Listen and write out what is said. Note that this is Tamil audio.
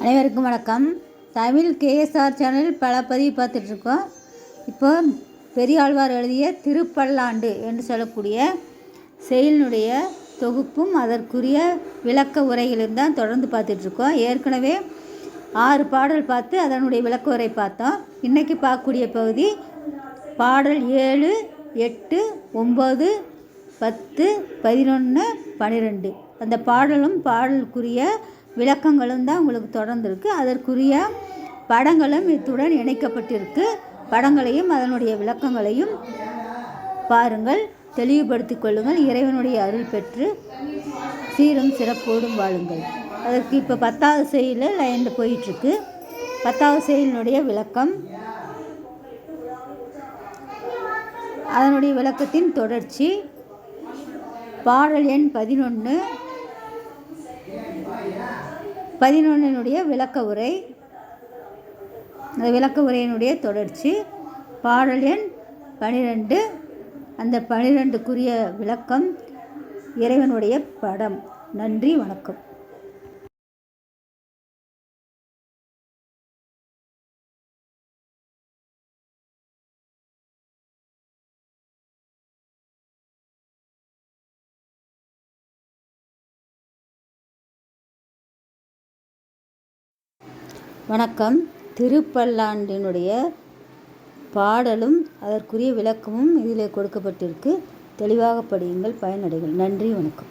அனைவருக்கும் வணக்கம். தமிழ் கேஎஸ்ஆர் சேனலில் பல பதிவு பார்த்துட்ருக்கோம். இப்போ பெரியாழ்வார் எழுதிய திருப்பல்லாண்டு என்று சொல்லக்கூடிய செயலினுடைய தொகுப்பும் அதற்குரிய விளக்க உரைகளும் தான் தொடர்ந்து பார்த்துட்ருக்கோம். ஏற்கனவே ஆறு பாடல் பார்த்து அதனுடைய விளக்க உரை பார்த்தோம். இன்றைக்கி பார்க்கக்கூடிய பகுதி பாடல் ஏழு எட்டு ஒம்பது பத்து பதினொன்று பன்னிரெண்டு அந்த பாடலும் பாடலுக்குரிய விளக்கங்களும் தான் உங்களுக்கு தொடர்ந்துருக்கு. அதற்குரிய படங்களும் இத்துடன் இணைக்கப்பட்டிருக்கு. படங்களையும் அதனுடைய விளக்கங்களையும் பாருங்கள். தெளிவுபடுத்திக் கொள்ளுங்கள். இறைவனுடைய அருள் பெற்று சீரும் சிறப்போடும் வாழுங்கள். அதற்கு இப்போ பத்தாவது செயலில் லைனில் போயிட்டுருக்கு. பத்தாவது செயலினுடைய விளக்கம். அதனுடைய விளக்கத்தின் தொடர்ச்சி. பாடல் எண் பதினொன்று பதினொன்றினுடைய விளக்க உரை. அந்த விளக்க உரையினுடைய தொடர்ச்சி. பாடல் எண் பனிரெண்டு. அந்த பனிரெண்டுக்குரிய விளக்கம் இறைவனுடைய படம். நன்றி வணக்கம். வணக்கம். திருப்பல்லாண்டினுடைய பாடலும் அதற்குரிய விளக்கமும் இதில் கொடுக்கப்பட்டிருக்கு. தெளிவாக படியுங்கள் பயனடைகள் நன்றி வணக்கம்.